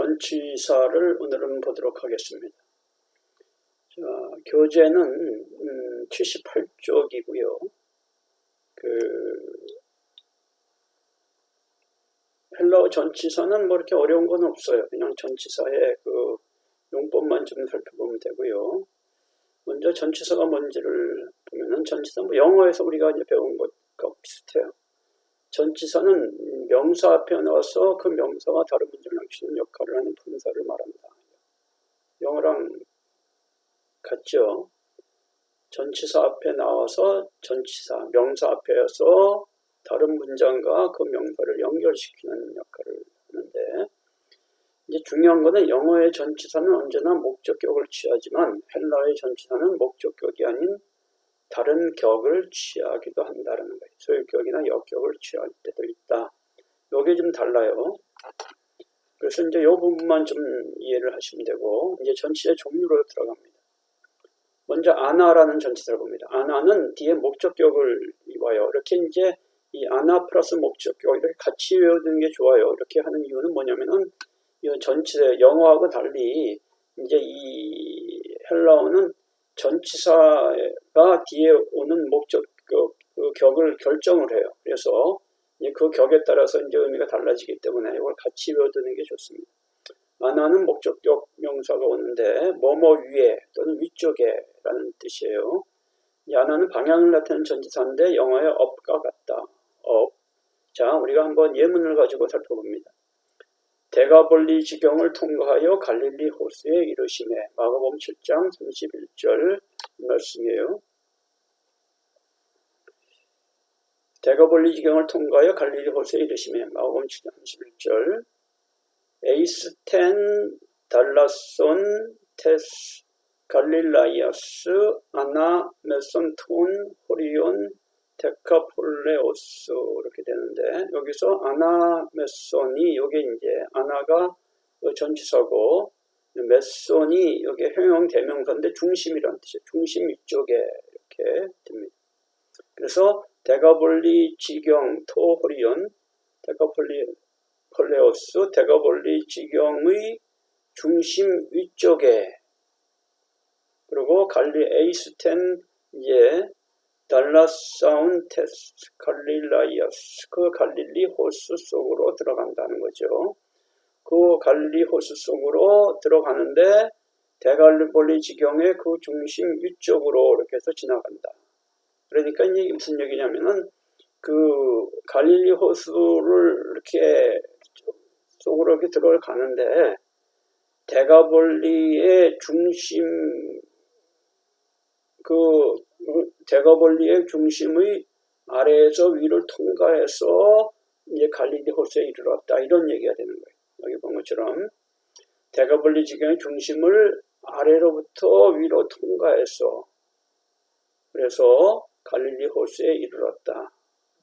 전치사를 오늘은 보도록 하겠습니다. 자, 교재는 음, 78쪽이고요. 그 헬러 전치사는 뭐 이렇게 어려운 건 없어요. 그냥 전치사의 그 용법만 좀 살펴보면 되고요. 먼저 전치사가 뭔지를 보면은 전치사 뭐 영어에서 우리가 이제 배운 것과 비슷해요. 전치사는 명사 앞에 나와서 그 명사와 다른 문장 을 남치는 역할을 하는 분사를 말한다. 영어랑 같죠. 전치사 앞에 나와서 전치사, 명사 앞에서 다른 문장과 그 명사를 연결시키는 역할을 하는데 이제 중요한 것은 영어의 전치사는 언제나 목적격을 취하지만 헬라의 전치사는 목적격이 아닌 다른 격을 취하기도 한다는 거예요. 소유격이나 역격을 취할 때도 있다. 요게 좀 달라요. 그래서 이제 요 부분만 좀 이해를 하시면 되고 이제 전치의 종류로 들어갑니다. 먼저 아나라는 전치사를 봅니다. 아나는 뒤에 목적격을 와요. 이렇게 이제 이 아나 플러스 목적격 이렇게 같이 외워두는 게 좋아요. 이렇게 하는 이유는 뭐냐면은 이 전치사 영어하고 달리 이제 이 헬라어는 전치사가 뒤에 오는 목적 그 격을 결정을 해요. 그래서 그 격에 따라서 이제 의미가 달라지기 때문에 이걸 같이 외워두는 게 좋습니다. 아나는 목적격 명사가 오는데 뭐뭐 위에 또는 위쪽에라는 뜻이에요. 야나는 방향을 나타내는 전치사인데 영어의 업과 같다. 업. 자, 우리가 한번 예문을 가지고 살펴봅니다. 대가볼리 지경을 통과하여 갈릴리 호수에 이르심에 마가복음 7장 31절 말씀이에요. 대가볼리 지경을 통과하여 갈릴리 호수에 이르심에 마가복음 7장 31절 에이스텐 달라손 테스 갈릴라이아스 아나 메손톤 호리온 데카폴레오스 이렇게 되는데 여기서 아나 메손이 여기 이제 아나가 전치사고 메손이 여기 형용 대명사인데 중심이라는 뜻이에요. 중심 이쪽에 이렇게 됩니다. 그래서 데가볼리 지경 토호리온 데가폴리 폴레오스 데가볼리 지경의 중심 위쪽에 그리고 갈리 에이스텐 이제 달라사운 테스 갈릴라이어스 그 갈릴리 호수 속으로 들어간다는 거죠. 그 갈릴리 호수 속으로 들어가는데 대갈리볼리 지경의 그 중심 위쪽으로 이렇게 해서 지나간다. 그러니까 이게 무슨 얘기냐면은 그 갈릴리 호수를 이렇게 속으로 이렇게 들어가는데 대가볼리의 중심 그 대거벌리의 중심의 아래에서 위를 통과해서 이제 갈릴리 호수에 이르렀다 이런 얘기가 되는 거예요. 여기 본 것처럼 대거벌리 지경의 중심을 아래로부터 위로 통과해서 그래서 갈릴리 호수에 이르렀다.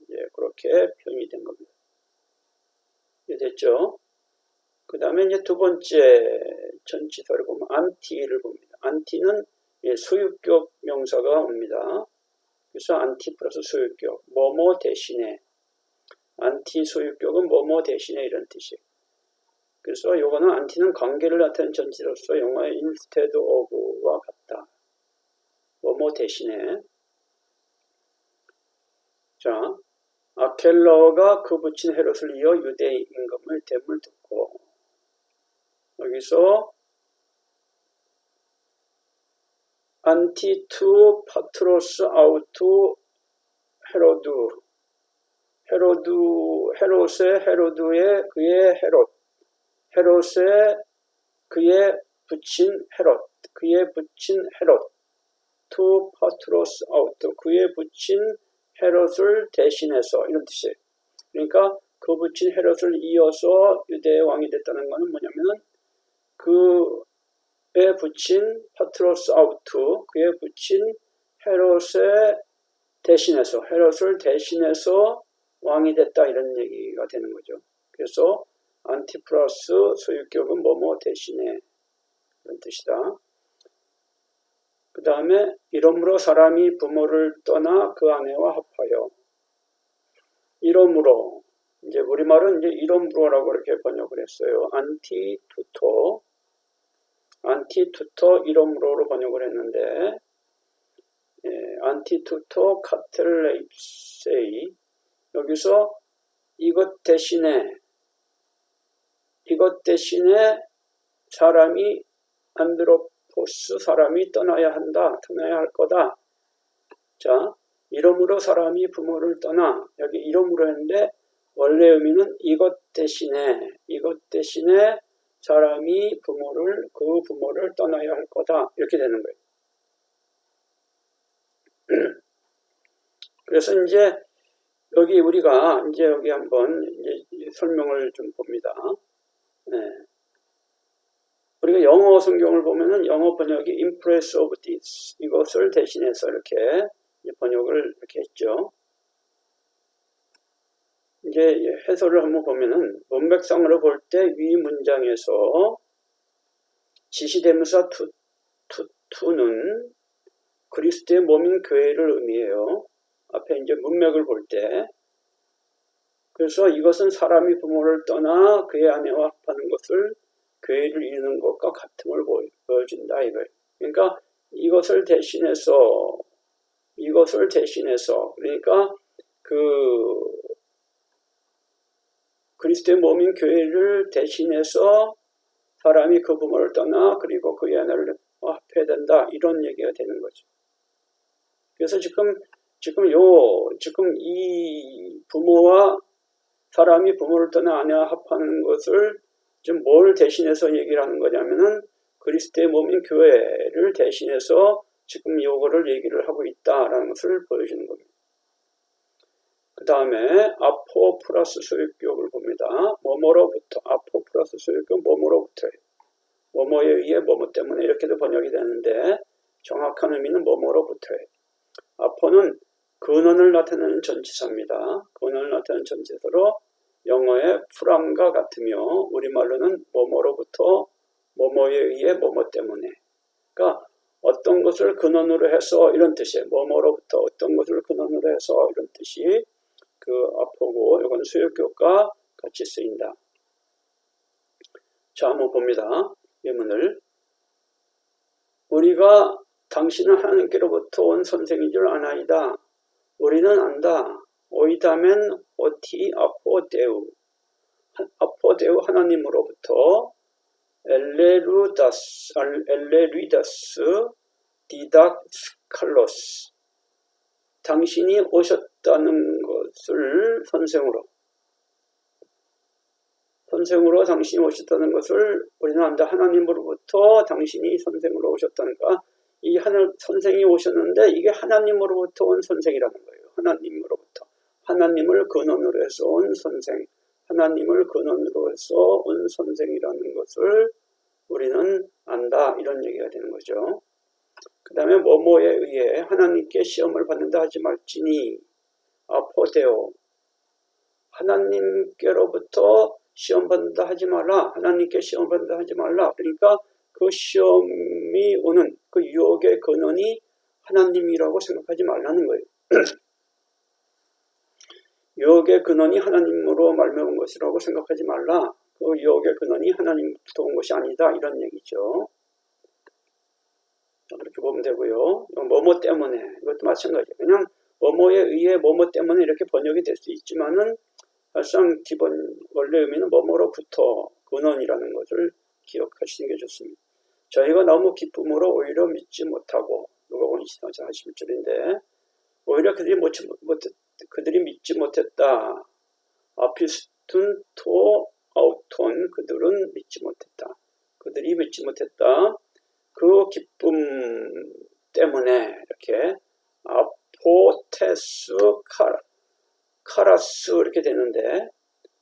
이제 그렇게 표현이 된 겁니다. 됐죠? 그 다음에 이제 두 번째 전치사를 보면 안티를 봅니다. 안티는 예, 소유격 명사가 옵니다. 그래서 안티 플러스 소유격, 뭐뭐 대신에 안티 소유격은 뭐뭐 대신에 이런 뜻이에요. 그래서 요거는 안티는 관계를 나타낸 전치로서 영어의 instead of와 같다. 뭐뭐 대신에 자 아켈러가 그 붙인 헤롯을 이어 유대 임금의 됨을 듣고 여기서 안티투 파트로스 아우투 헤로드 헤로드 헤롯의 헤로드의 그의 헤롯 헤롯의 그의 붙인 헤롯 그의 붙인 헤롯 투 파트로스 아우트 그의 붙인 헤롯을 대신해서 이런 뜻이에요. 그러니까 그 붙인 헤롯을 이어서 유대의 왕이 됐다는 것은 뭐냐면은 그 그에 붙인 파트로스 아우투, 그에 붙인 헤롯의 대신해서, 헤롯을 대신해서 왕이 됐다 이런 얘기가 되는 거죠. 그래서 안티플러스 소유격은 뭐뭐 대신에 그런 뜻이다. 그 다음에 이러므로 사람이 부모를 떠나 그 아내와 합하여 이러므로 이제 우리말은 이제 이론부어라고 이렇게 번역을 했어요. 안티투토, 안티투토 이론부어로 번역을 했는데, 예, 안티투토 카텔레입세이 여기서 이것 대신에 이것 대신에 사람이 안드로 포스 사람이 떠나야 한다, 떠나야 할 거다. 자, 이름으로 사람이 부모를 떠나 여기 이름으로 했는데 원래 의미는 이것 대신에 이것 대신에 사람이 부모를 그 부모를 떠나야 할 거다 이렇게 되는 거예요. 그래서 이제 여기 우리가 이제 여기 한번 이제 설명을 좀 봅니다. 네. 우리가 영어 성경을 보면은 영어 번역이 impress of this 이것을 대신해서 이렇게 번역을 이렇게 했죠. 이제 해설을 한번 보면은 문맥상으로 볼 때 위 문장에서 지시대명사 투, 투, 투는 그리스도의 몸인 교회를 의미해요. 앞에 이제 문맥을 볼 때. 그래서 이것은 사람이 부모를 떠나 그의 아내와 합하는 것을 교회를 이루는 것과 같음을 보여준다 이거예요. 그러니까 이것을 대신해서 이것을 대신해서 그러니까 그 그리스도의 몸인 교회를 대신해서 사람이 그 부모를 떠나 그리고 그의 아내를 합해야 된다 이런 얘기가 되는 거죠. 그래서 지금 지금 요 지금 이 부모와 사람이 부모를 떠나 아내와 합하는 것을 지금 뭘 대신해서 얘기를 하는 거냐면은 그리스도의 몸인 교회를 대신해서 지금 요거를 얘기를 하고 있다라는 것을 보여주는 겁니다. 그 다음에 아포 플러스 소유격을 봅니다. 뭐뭐로부터 아포 플러스 소유격 뭐뭐로부터 뭐뭐에 의해 뭐뭐 때문에 이렇게도 번역이 되는데 정확한 의미는 뭐뭐로부터 아포는 근원을 나타내는 전치사입니다. 근원을 나타내는 전치사로 영어의 프람과 같으며 우리말로는 뭐뭐로부터 뭐뭐에 의해 뭐뭐 때문에 그러니까 어떤 것을 근원으로 해서 이런 뜻이에요. 뭐뭐로부터 어떤 것을 근원으로 해서 이런 뜻이 그 앞보고 이건 수요교과 같이 쓰인다. 자 한번 봅니다. 예문을 우리가 당신은 하나님께로부터 온 선생인 줄 아나이다. 우리는 안다. 오이다면 오티 아포데우 아포데우 하나님으로부터 엘레루다스 엘레루다스 디닥칼로스 당신이 오셨다는 것을 선생으로 선생으로 당신이 오셨다는 것을 우리는 안다. 하나님으로부터 당신이 선생으로 오셨다니까 이 하늘 선생이 오셨는데 이게 하나님으로부터 온 선생이라는 거예요. 하나님으로부터 하나님을 근원으로 해서 온 선생, 하나님을 근원으로 해서 온 선생이라는 것을 우리는 안다 이런 얘기가 되는 거죠. 그 다음에 뭐뭐에 의해 하나님께 시험을 받는다 하지 말지니 아포데오 하나님께로부터 시험 받는다 하지 말라 하나님께 시험 받는다 하지 말라 그러니까 그 시험이 오는 그 유혹의 근원이 하나님이라고 생각하지 말라는 거예요. 유혹의 근원이 하나님으로 말미암은 것이라고 생각하지 말라. 그 유혹의 근원이 하나님부터 온 것이 아니다. 이런 얘기죠. 그렇게 보면 되고요. 뭐뭐 때문에 이것도 마찬가지예요. 그냥 뭐뭐에 의해 뭐뭐 때문에 이렇게 번역이 될 수 있지만은 사실상 기본 원래 의미는 뭐뭐로부터 근원이라는 것을 기억하시는 게 좋습니다. 저희가 너무 기쁨으로 오히려 믿지 못하고 누가 보니 11절인데 오히려 그들이 못, 못, 그들이 못했다. 아피스툰 토 아우톤 그들은 믿지 못했다. 그들이 믿지 못했다. 그 기쁨 때문에 이렇게 아포테스 카라, 카라스 이렇게 되는데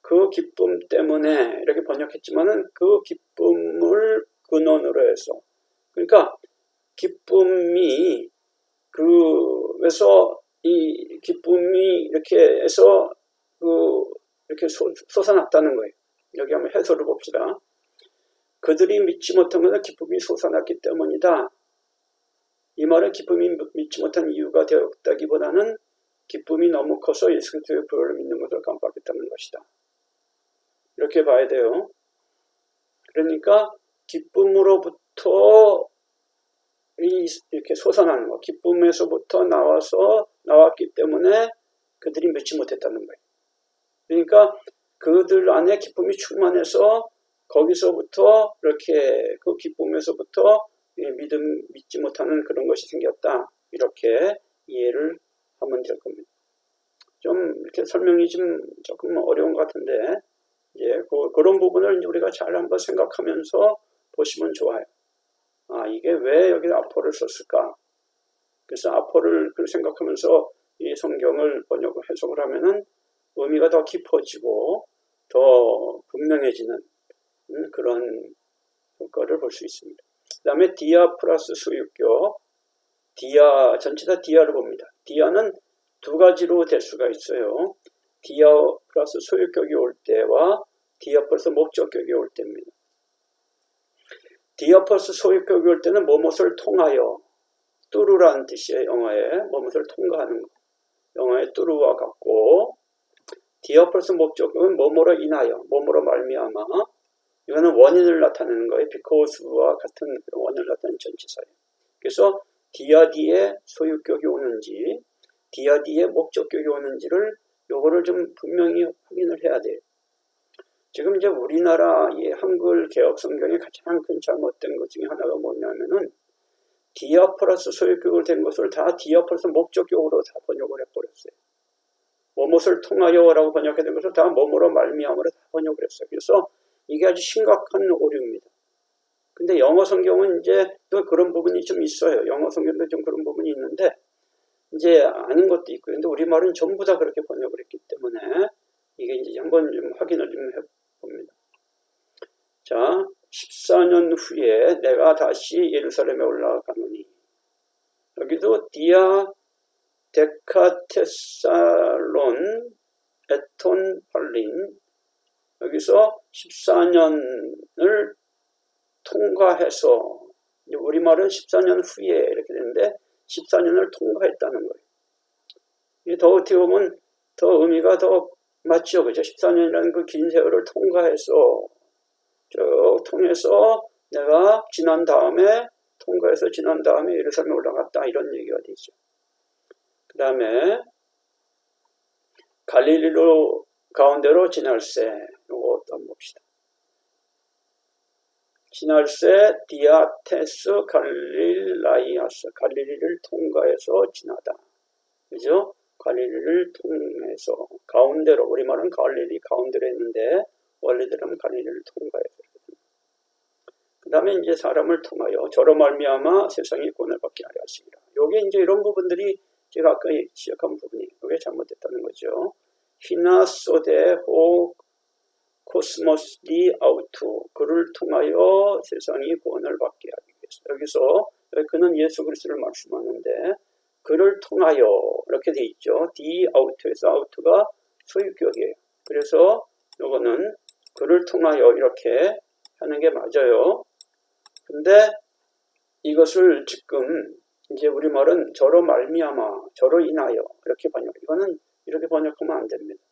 그 기쁨 때문에 이렇게 번역했지만은 그 기쁨을 근원으로 해서 그러니까 기쁨이 그래서 이 기쁨이 이렇게 해서 그 이렇게 솟, 솟아났다는 거예요. 여기 한번 해설을 봅시다. 그들이 믿지 못한 것은 기쁨이 솟아났기 때문이다. 이 말은 기쁨이 믿지 못한 이유가 되었다기보다는 기쁨이 너무 커서 예수 그리스도의 부활을 믿는 것을 깜빡했다는 것이다. 이렇게 봐야 돼요. 그러니까 기쁨으로부터 이렇게 솟아나는 거, 기쁨에서부터 나와서 나왔기 때문에 그들이 믿지 못했다는 거예요. 그러니까 그들 안에 기쁨이 충만해서 거기서부터 이렇게 그 기쁨에서부터 믿음 믿지 못하는 그런 것이 생겼다. 이렇게 이해를 하면 될 겁니다. 좀 이렇게 설명이 좀 조금 어려운 것 같은데 이제 그, 그런 부분을 우리가 잘 한번 생각하면서 보시면 좋아요. 아 이게 왜 여기 아포를 썼을까? 그래서 아포를 생각하면서 이 성경을 번역을 해석을 하면은 의미가 더 깊어지고 더 분명해지는 음, 그런 효과를 볼 수 있습니다. 그 다음에 디아 플러스 수유격 디아 전체 다 디아를 봅니다. 디아는 두 가지로 될 수가 있어요. 디아 플러스 소유격이 올 때와 디아 플러스 목적격이 올 때입니다. 디아 플러스 소유격이 올 때는 뭐뭇을 통하여 뚜루라는 뜻이에요. 영어에 뭐뭇을 통과하는 거. 영어의 뚜루와 같고 플러스 목적은 뭐뭐로 인하여 뭐뭐로 말미암아 이거는 원인을 나타내는 거예요. 비코스와 같은 원인을 나타내는 전치사예요. 그래서 디아디의 소유격이 오는지 디아디의 목적격이 오는지를 요거를 좀 분명히 확인을 해야 돼요. 지금 이제 우리나라의 한글 개혁 성경의 가장 큰 잘못된 것 중에 하나가 뭐냐면은 디아 플러스 소유격을 된 것을 다 디아 플러스 목적격으로 다 번역을 해버렸어요. 뭐뭇을 통하여라고 번역해 된 것을 다 뭐뭐로 말미암으로 다 번역을 했어요. 그래서 이게 아주 심각한 오류입니다. 근데 영어 성경은 이제 또 그런 부분이 좀 있어요. 영어 성경도 좀 그런 부분이 있는데 이제 아는 것도 있고 근데 우리말은 전부 다 그렇게 번역을 했기 때문에 이게 이제 한번 좀 확인을 좀 해봅니다. 자, 14년 후에 내가 다시 예루살렘에 올라가노니 여기도 디아 데카테살론 에톤 팔린 여기서 14년을 통과해서 우리말은 14년 후에 이렇게 되는데 14년을 통과했다는 거예요. 이게 더 어떻게 보면 더 의미가 더 맞죠. 그죠? 14년이라는 그 긴 세월을 통과해서 쭉 통해서 내가 지난 다음에 통과해서 지난 다음에 예루살렘에 올라갔다 이런 얘기가 되죠. 그 다음에 갈릴리로 가운데로 지날새 요거 또 봅시다. 지날새 디아테스 갈릴라이아스 갈릴리를 통과해서 지나다. 그죠? 갈릴리를 통해서 가운데로 우리말은 갈릴리 가운데로 했는데 원래대로 갈릴리를 통과해서 그 다음에 이제 사람을 통하여 저로 말미암아 세상이 구원을 받게 하려 하시기라. 요게 이제 이런 부분들이 제가 아까 지적한 부분이 이게 잘못됐다는 거죠. 히나 소데 호 코스모스 디 아우투 그를 통하여 세상이 구원을 받게 하기 위해서 여기서 그는 예수 그리스도를 말씀하는데 그를 통하여 이렇게 돼 있죠. 디 아우트에서 아우트가 소유격이에요. 그래서 이거는 그를 통하여 이렇게 하는 게 맞아요. 근데 이것을 지금 이제 우리말은 저로 말미암아, 저로 인하여 이렇게 번역. 이거는 이렇게 번역하면 안 됩니다.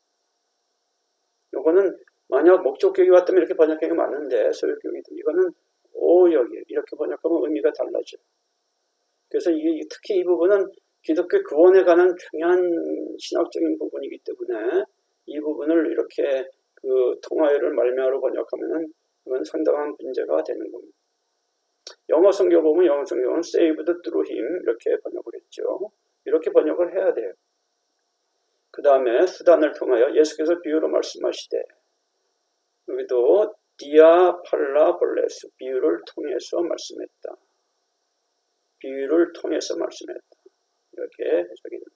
이거는 만약 목적격이 왔다면 이렇게 번역하는 게 맞는데 소유격이 이거는 오역이 이렇게 번역하면 의미가 달라져. 그래서 이게 특히 이 부분은 기독교 구원에 관한 중요한 신학적인 부분이기 때문에 이 부분을 이렇게 그 통화어를 말미암으로 번역하면은 이건 상당한 문제가 되는 겁니다. 영어 성경 보면 영어 성경은 saved through him 이렇게 번역을 했죠. 이렇게 번역을 해야 돼요. 그 다음에 수단을 통하여 예수께서 비유로 말씀하시되 여기도 디아 팔라 볼레스 비유를 통해서 말씀했다. 비유를 통해서 말씀했다. 이렇게 해석이 됩니다.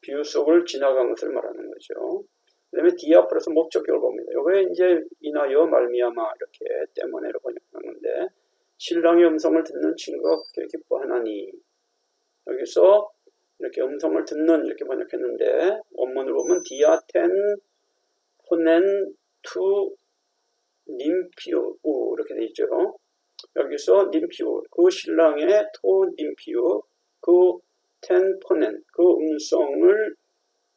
비유 속을 지나간 것을 말하는 거죠. 그 다음에 디아 플러스 목적격을 봅니다. 요게 이제 인하여 말미암아 이렇게 때문에로 번역하는 건데 신랑의 음성을 듣는 친구가 그렇게 기뻐하나니 여기서 이렇게 음성을 듣는 이렇게 번역했는데 원문을 보면 디아텐 포넨 투 님피우 이렇게 돼 있죠. 여기서 님피우 그 신랑의 토 님피우 그 텐포넨 그 음성을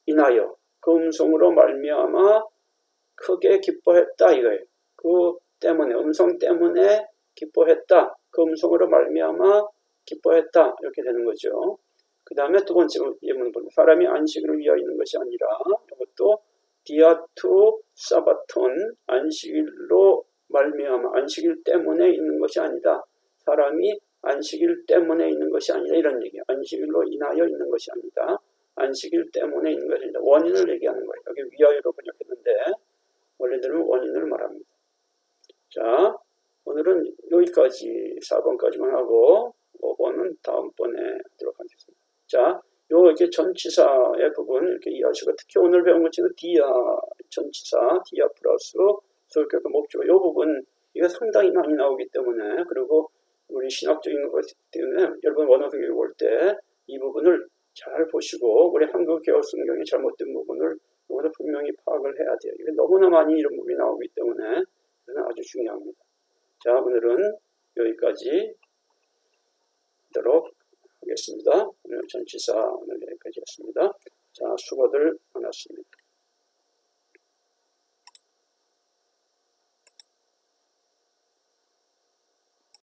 인하여 그 음성으로 말미암아 크게 기뻐했다 이거예요. 그 때문에 음성 때문에 기뻐했다. 그 음성으로 말미암아 기뻐했다 이렇게 되는 거죠. 그 다음에 두 번째 예문을 보면 사람이 안식을 위하여 있는 것이 아니라 이것도 디아투 사바톤 안식일로 말미암아 안식일 때문에 있는 것이 아니다. 사람이 안식일 때문에 있는 것이 아니다 이런 얘기예요. 안식일로 인하여 있는 것이 아니다. 안식일 때문에 있는 것이 아니다. 원인을 얘기하는 거예요. 여기 위하여로 번역했는데 원래대로 원인을 말합니다. 자 오늘은 여기까지 4번까지만 하고 5번은 다음번에 하도록 하겠습니다. 자, 요 이렇게 전치사의 부분 이렇게 이해하시고 특히 오늘 배운 것 중에 디아 전치사, 디아 플러스 소유격 목적 요 부분 이거 상당히 많이 나오기 때문에 그리고 우리 신학적인 것 때문에 여러분 원어서 교육 올때 이 부분을 잘 보시고 우리 한국 개혁 성경의 잘못된 부분을 이거도 분명히 파악을 해야 돼요. 이게 너무나 많이 이런 부분이 나오기 때문에 이는 아주 중요합니다. 자, 오늘은 여기까지 하도록 하겠습니다. 오늘 전치사 오늘 여기까지 했습니다. 자, 수고들